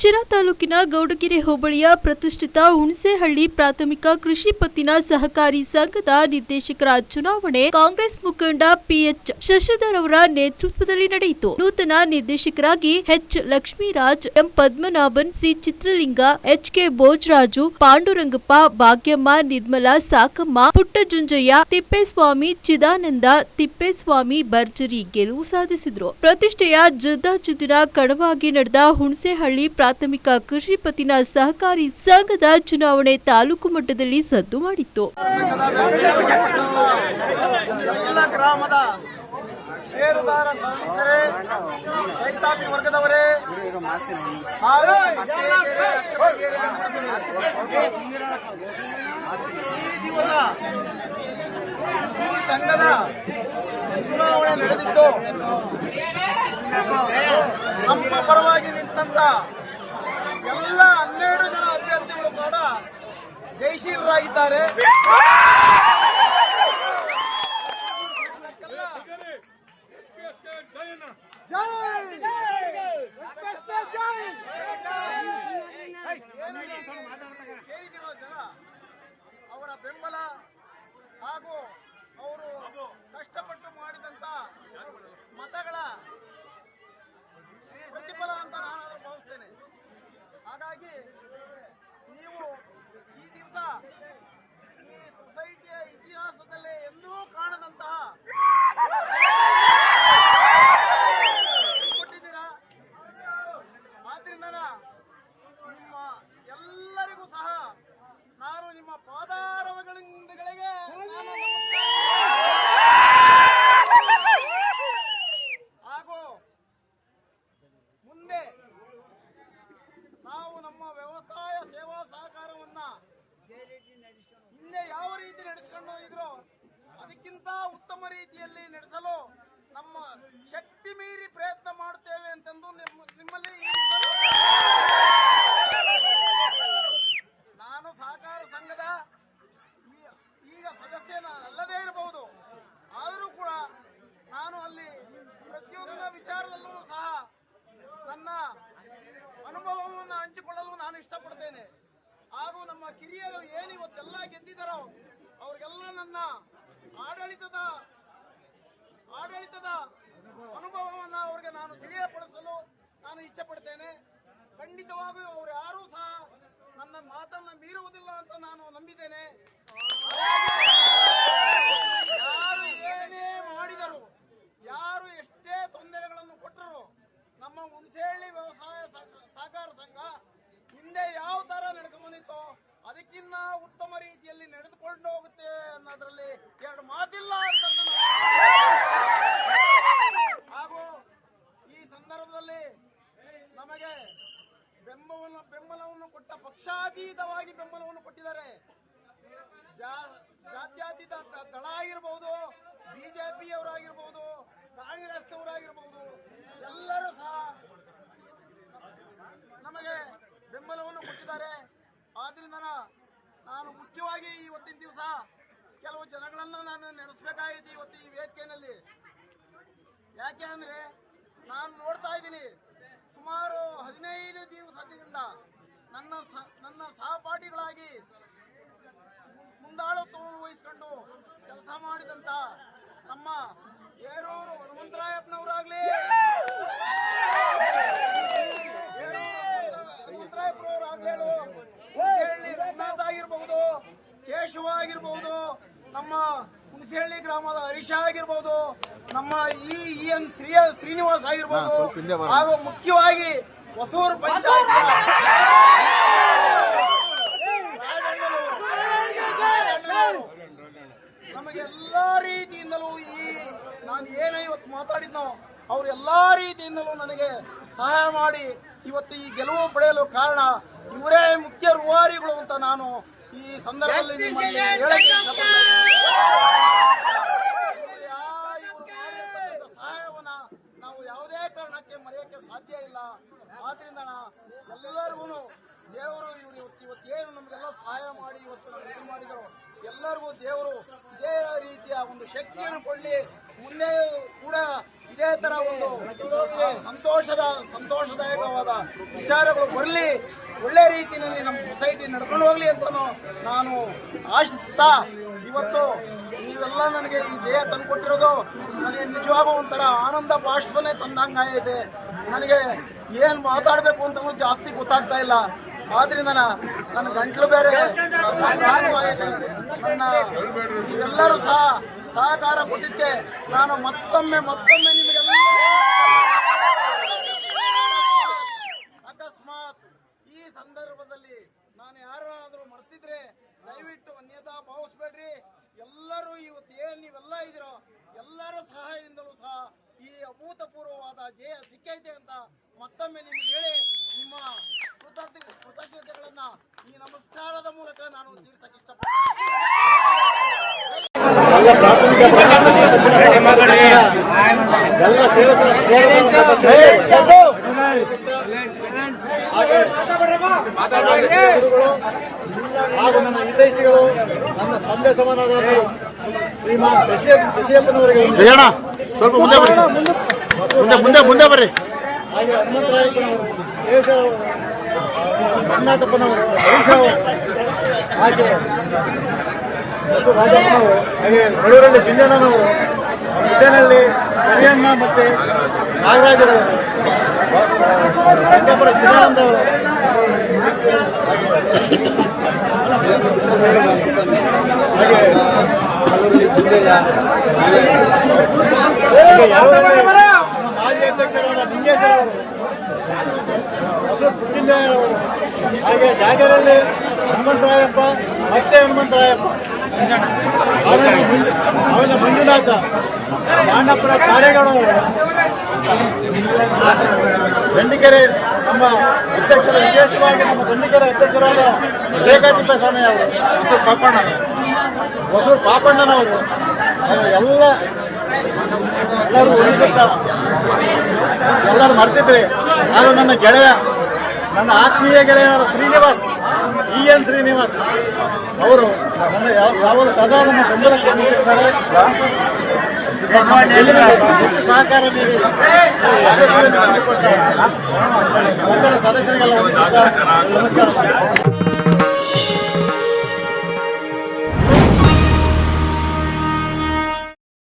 ಶಿರಾ ತಾಲೂಕಿನ ಗೌಡಗೆರೆ ಹೋಬಳಿಯ ಪ್ರತಿಷ್ಠಿತ ಹುಣಸೆಹಳ್ಳಿ ಪ್ರಾಥಮಿಕ ಕೃಷಿ ಪತ್ತಿನ ಸಹಕಾರಿ ಸಂಘದ ನಿರ್ದೇಶಕರ ಚುನಾವಣೆ ಕಾಂಗ್ರೆಸ್ ಮುಖಂಡ ಪಿಎಚ್ ಶಶಿಧರ್ ಅವರ ನೇತೃತ್ವದಲ್ಲಿ ನಡೆಯಿತು. ನೂತನ ನಿರ್ದೇಶಕರಾಗಿ H Lakshmiraj, M Padmanabhan, C Chitralinga, H K Bhojaraju, Pandurangappa, Bhagyamma, Nirmala Sakamma, Puttajunjaiah, Thippeswamy, Chidananda, Thippeswamy ಭರ್ಜರಿ ಗೆಲುವು ಸಾಧಿಸಿದ್ರು. ಪ್ರತಿಷ್ಠೆಯ ಜಿದ್ದಾಜಿದ್ದಿನ ಕಣವಾಗಿ ನಡೆದ ಹುಣಸೆಹಳ್ಳಿ ಪ್ರಾಥಮಿಕ ಕೃಷಿ ಪತ್ತಿನ ಸಹಕಾರಿ ಸಂಘದ ಚುನಾವಣೆ ತಾಲೂಕು ಮಟ್ಟದಲ್ಲಿ ಸದ್ದು ಮಾಡಿತ್ತು. ಗ್ರಾಮದ ಷೇರುದಾರ ಸದಸ್ಯರೇ ರೈತಾಪಿ ವರ್ಗದವರೇ, ಹಾಗೂ ಈ ದಿವಸ ಈ ಸಂಘದ ಚುನಾವಣೆ ನಡೆದಿತ್ತು ನಮ್ಮ ಪರವಾಗಿ ನಿಂತಂತ ಎಲ್ಲ ಹನ್ನೆರಡು ಜನ ಅಭ್ಯರ್ಥಿಗಳು ಕೂಡ ಜಯಶೀಲರಾಗಿದ್ದಾರೆ. ಸೇರಿದಿರೋ ಜನ ಅವರ ಬೆಂಬಲ ಹಾಗೂ ಅವರು ಕಷ್ಟಪಟ್ಟು ಮಾಡಿದಂತ ಮತಗಳ ಪ್ರತಿಫಲ ಅಂತ ನಾನು ಅದನ್ನು ಭಾವಿಸ್ತೇನೆ ಹಾಗಾಗಿ ನೀವು ಈ ದಿವಸ ಈ ಸೊಸೈಟಿಯ ಇತಿಹಾಸದಲ್ಲೇ ಎಂದೂ ಕಾಣದಂತಹ ಕೊಟ್ಟಿದ್ದೀರಾ ಆದ್ರಿಂದ ನಿಮ್ಮ ಎಲ್ಲರಿಗೂ ಸಹ ನಾನು ನಿಮ್ಮ ಪಾದಾರವಗಳಿಂದಗಳಿಗೆ ನಾನು ಹಾಗೂ ಮುಂದೆ ನಾವು ನಮ್ಮ ವ್ಯವಸಾಯ ಸೇವಾ ಸಹಕಾರವನ್ನ ಹಿಂದೆ ಯಾವ ರೀತಿ ನಡೆಸ್ಕೊಂಡು ಹೋಗಿದ್ರು ಅದಕ್ಕಿಂತ ಉತ್ತಮ ರೀತಿಯಲ್ಲಿ ನಡೆಸಲು ನಮ್ಮ ಶಕ್ತಿ ಮೀರಿ ಪ್ರಯತ್ನ ಮಾಡುತ್ತೇವೆ ಅಂತಂದು ನಿಮ್ಮ- ನಿಮ್ಮಲ್ಲಿ ನಾನು ಸಹಕಾರ ಸಂಘದ ಈಗ ಸದಸ್ಯನ ಅಲ್ಲದೇ ಇರಬಹುದು. ಆದರೂ ಕೂಡ ನಾನು ಅಲ್ಲಿ ಪ್ರತಿಯೊಂದು ವಿಚಾರದಲ್ಲೂ ಸಹ ನನ್ನ ಅನುಭವವನ್ನು ಹಂಚಿಕೊಳ್ಳಲು ನಾನು ಇಷ್ಟಪಡ್ತೇನೆ. ಹಾಗೂ ನಮ್ಮ ಕಿರಿಯರು ಏನು ಇವತ್ತೆಲ್ಲ ಗೆದ್ದಿದ್ದಾರೋ, ಅವ್ರಿಗೆಲ್ಲ ನನ್ನ ಆಡಳಿತದ ಆಡಳಿತದ ಅನುಭವವನ್ನು ಅವರಿಗೆ ನಾನು ತಿಳಿಯಪಡಿಸಲು ನಾನು ಇಚ್ಛೆ ಪಡ್ತೇನೆ ಖಂಡಿತವಾಗಿಯೂ ಅವರು ಯಾರೂ ಸಹ ನನ್ನ ಮಾತನ್ನ ಮೀರುವುದಿಲ್ಲ ಅಂತ ನಾನು ನಂಬಿದ್ದೇನೆ. ಯಾರು ಏನೇ ಮಾಡಿದರು, ಯಾರು ಎಷ್ಟೇ ತೊಂದರೆಗಳನ್ನು ಕೊಟ್ಟರು, ನಮ್ಮ ಹುಣಸೇಹಳ್ಳಿ ವ್ಯವಸಾಯ ಸಹ- ಸಹಕಾರ ಸಂಘ ಹಿಂದೆ ಯಾವ ತರ ನಡ್ಕೊಂಡಿತ್ತು ಅದಕ್ಕಿನ್ನ ಉತ್ತಮ ರೀತಿಯಲ್ಲಿ ನಡೆದುಕೊಂಡು ಹೋಗುತ್ತೆ ಅನ್ನೋದ್ರಲ್ಲಿ ಎರಡು ಮಾತಿಲ್ಲ ಅಂತ ಹಾಗೂ ಈ ಸಂದರ್ಭದಲ್ಲಿ ನಮಗೆ ಬೆಂಬಲವನ್ನು ಬೆಂಬಲವನ್ನು ಕೊಟ್ಟ ಪಕ್ಷಾತೀತವಾಗಿ ಜಾ- ಜಾತ್ಯತೀತ ದಳ ಆಗಿರ್ಬೋದು ಕಾಂಗ್ರೆಸ್ ಕಾಂಗ್ರೆಸ್ನವರಾಗಿರ್ಬೋದು, ಎಲ್ಲರೂ ಸಹ ನಮಗೆ ಬೆಂಬಲವನ್ನು ಕೊಟ್ಟಿದ್ದಾರೆ. ಆದ್ರಿಂದ ನಾನು ಮುಖ್ಯವಾಗಿ ಇವತ್ತಿನ ದಿವಸ ಕೆಲವು ಜನಗಳನ್ನು ನಾನು ನೆನೆಸ್ಬೇಕಾಗಿತ್ತು ಇವತ್ತು ಈ ವೇದಿಕೆಯಲ್ಲಿ. ಯಾಕೆ ಅಂದ್ರೆ ನಾನು ನೋಡ್ತಾ ಇದ್ದೀನಿ, ಸುಮಾರು ಹದಿನೈದು ದಿವಸದಿಂದ ನನ್ನ ನನ್ನ ಸಹಪಾಠಿಗಳಾಗಿ ಮಾಡಿದಂತ ನಮ್ಮ ಏರೂರು ಹನುಮಂತರಾಯಪ್ಪನವರಾಗ್ಲಿ. ರಂಗನಾಥ್ ಆಗಿರ್ಬಹುದು ಕೇಶವ ಆಗಿರ್ಬಹುದು ನಮ್ಮ ಹುಣಸೆಹಳ್ಳಿ ಗ್ರಾಮದ ಹರೀಶ ಆಗಿರ್ಬಹುದು ನಮ್ಮ ಈ ಇ ಎನ್ ಶ್ರೀ ಶ್ರೀನಿವಾಸ್ ಆಗಿರ್ಬಹುದು ಹಾಗೂ ಮುಖ್ಯವಾಗಿ ಹೊಸೂರು ಪಂಚಾಯತ್. ನಮಗೆ ಎಲ್ಲ ರೀತಿಯಿಂದಲೂ ಈ ನಾನು ಏನೇ ಇವತ್ತು ಮಾತಾಡಿದ್ನೋ ಅವ್ರು ಎಲ್ಲ ರೀತಿಯಿಂದಲೂ ನನಗೆ ಸಹಾಯ ಮಾಡಿ ಇವತ್ತು ಈ ಗೆಲುವು ಪಡೆಯಲು ಕಾರಣ ಇವರೇ ಮುಖ್ಯ ರೂವಾರಿಗಳು ಅಂತ ನಾನು ಈ ಸಂದರ್ಭದಲ್ಲಿ ನಿಮ್ಮಲ್ಲಿ ಹೇಳಕ್ಕೆ ಸಹಾಯವನ್ನ ನಾವು ಯಾವುದೇ ಕಾರಣಕ್ಕೆ ಮರೆಯಕ್ಕೆ ಸಾಧ್ಯ ಇಲ್ಲ. ಆದ್ರಿಂದ ಎಲ್ಲರಿಗೂ ದೇವರು ಇವರು ಇವತ್ತು ಇವತ್ತೇನು ನಮಗೆಲ್ಲ ಸಹಾಯ ಮಾಡಿ ಇವತ್ತು ನಮ್ಗೆ ಇದು ಮಾಡಿದರು ಎಲ್ಲರಿಗೂ ದೇವರು ಇದೇ ರೀತಿಯ ಒಂದು ಶಕ್ತಿಯನ್ನು ಕೊಡಲಿ. ಮುಂದೆ ಕೂಡ ಇದೇ ತರ ಒಂದು ಸಂತೋಷದ ಸಂತೋಷದಾಯಕವಾದ ವಿಚಾರಗಳು ಬರಲಿ. ಒಳ್ಳೆ ರೀತಿಯಲ್ಲಿ ನಮ್ಮ ಸೊಸೈಟಿ ನಡ್ಕೊಂಡು ಹೋಗ್ಲಿ ಅಂತ ನಾನು ಆಶಿಸ್ತಾ ಇವತ್ತು ನೀವೆಲ್ಲ ನನಗೆ ಈ ಜಯ ತಂದುಕೊಟ್ಟಿರೋದು ನನಗೆ ನಿಜವಾಗೂ ಒಂಥರ ಆನಂದ ಬಾಷ್ಪನೆ ತಂದಂಗಾಗಿದೆ. ನನಗೆ ಏನ್ ಮಾತಾಡಬೇಕು ಅಂತ ಜಾಸ್ತಿ ಗೊತ್ತಾಗ್ತಾ ಇಲ್ಲ. ಆದ್ರಿಂದ ನನ್ನ ಗಂಟ್ಲು ಬೇರೆ. ನನ್ನ ಎಲ್ಲರೂ ಸಹ ಸಹಕಾರ ಕೊಟ್ಟಿದ್ದೆ. ನಾನು ಮತ್ತೊಮ್ಮೆ ಮತ್ತೊಮ್ಮೆ ನಿಮಗೆಲ್ಲ ಅಕಸ್ಮಾತ್ ಈ ಸಂದರ್ಭದಲ್ಲಿ ನಾನು ಯಾರಾದರೂ ಮರ್ತಿದ್ರೆ ದಯವಿಟ್ಟು ಅನ್ಯತಾ ಭಾವಿಸ್ಬೇಡ್ರಿ. ಎಲ್ಲರೂ ಇವತ್ತು ಏನ್ ನೀವೆಲ್ಲ ಇದ್ದೀರೋ ಎಲ್ಲರ ಸಹಾಯದಿಂದಲೂ ಸಹ ಈ ಅಭೂತಪೂರ್ವವಾದ ಜಯ ಸಿಕ್ಕೈತೆ ಅಂತ ಮತ್ತೊಮ್ಮೆ ನಿಮ್ಗೆ ಹೇಳಿ ನಿಮ್ಮ ಕೃತಜ್ಞ ಕೃತಜ್ಞತೆಗಳನ್ನ ಈ ನಮಸ್ಕಾರದ ಮೂಲಕ ನಾನು ತೀರ್ಸಕ್ಕೆ ಇಷ್ಟಪಡ್ತೀನಿ. ಎಲ್ಲ ಪ್ರಾಥಮಿಕ ಎಲ್ಲ ಹಾಗೂ ನನ್ನ ಹಿತೈಷಿಗಳು ನನ್ನ ತಂದೆ ಸಮಾನದ ಶ್ರೀಮಾನ್ ಶಶಿ ಶಶಿಯಪ್ಪನವರಿಗೆ ಸ್ವಲ್ಪ ಮುಂದೆ ಬರ್ರಿ. ಮುಂದೆ ಮುಂದೆ ಮುಂದೆ ಬರ್ರಿ. ಹಾಗೆ ಹನುಮಂತರಾಯಪ್ಪನವರು ದೇವೇಶ್ವರವರು ರಂಗನಾಥಪ್ಪನವರು ಹರೀಶ್ ಅವರು ಹಾಗೆ ರಾಜಪ್ಪನವರು ಹಾಗೆ ಬೆಳೂರಲ್ಲಿ ಜಿಂಜಣ್ಣನವರು ಮುದ್ದೇನಹಳ್ಳಿ ಕರಿಯಣ್ಣ ಮತ್ತು ನಾಗರಾಜರವರು ರಂಗಪುರ ಚಿದಾನಂದ ಅವರು ಹಾಗೆ ಬೆಳೂರಲ್ಲಿ ಜಿಲ್ಲೆಯ ಮಾಜಿ ಅಧ್ಯಕ್ಷರಾದ ಲಿಂಗೇಶ್ವರವರು, ಹೊಸೂರು ಪುಟ್ಟಿಂದಯ್ಯರವರು ಹಾಗೆ ಜಾಗರಲ್ಲಿ ಹನುಮಂತರಾಯಪ್ಪ, ಮತ್ತೆ ಹನುಮಂತರಾಯಪ್ಪ. ಆಮೇಲೆ ಮಂಜು ಆಮೇಲೆ ಮಂಜುನಾಥ ಪಾಂಡಪುರ ಕಾರ್ಯಗಳು ದಂಡಿಕೆರೆ ನಮ್ಮ ಅಧ್ಯಕ್ಷರು, ವಿಶೇಷವಾಗಿ ನಮ್ಮ ದಂಡಿಕೆರೆ ಅಧ್ಯಕ್ಷರಾದ ರೇಖಾತಿಪ್ಪ ಸ್ವಾಮಿ ಅವರು ಹೊಸೂರು ಪಾಪಣ್ಣ ಹೊಸೂರು ಪಾಪಣ್ಣನವರು ಎಲ್ಲ ಎಲ್ಲರೂ ಉಳಿಸುತ್ತಾ ಎಲ್ಲರೂ ಮರ್ತಿದ್ರಿ. ನಾನು ನನ್ನ ಗೆಳೆಯ, ನನ್ನ ಆತ್ಮೀಯ ಗೆಳೆಯನಾದ ಶ್ರೀನಿವಾಸ್. ಇ ಎನ್ ಶ್ರೀನಿವಾಸ್ ಅವರು ನನ್ನ ಯಾವ- ನಮ್ಮ ಬೆಂಬಲಕ್ಕೆ ನಿಂತಿದ್ದಾರೆ? ಹೆಚ್ಚು ಸಹಕಾರ ನೀಡಿ ಯಶಸ್ವಿಯನ್ನು ತಂದುಕೊಟ್ಟ ಸದಸ್ಯರಿಗೆಲ್ಲ ನಮಸ್ಕಾರ